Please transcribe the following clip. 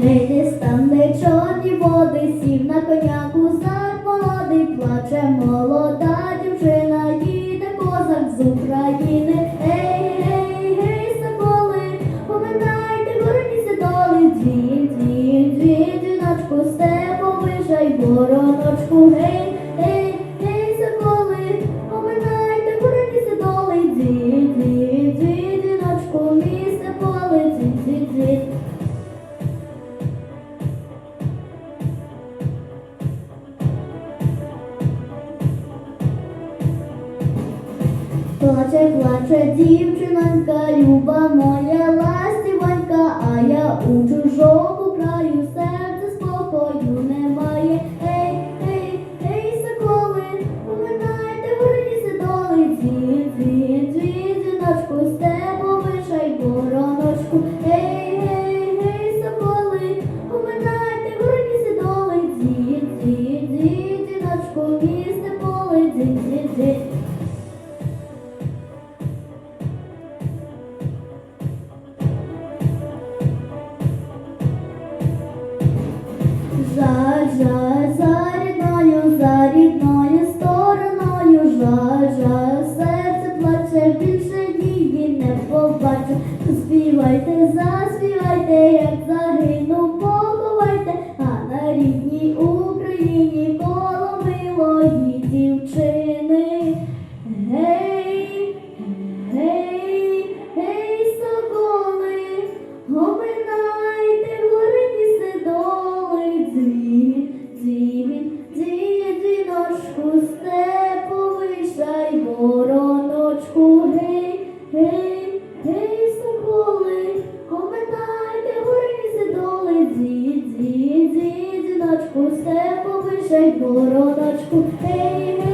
Гей стане чорні води, сів на коняку гусар молодий, плаче молода дівчина, їде козак з України. плаче, плаче дівчинонька люба моя. дівчини, гей, гей, гей, соколи, Гоминайте горині седоли, Дзвін, дзвін, дзвін, дзвіночку, степовий шай вороночку, гей, гей, гей, соколи, Гоминайте горині седоли, Дзвін, дзвін, дзвін, дзвіночку, степовий цей бородочку ти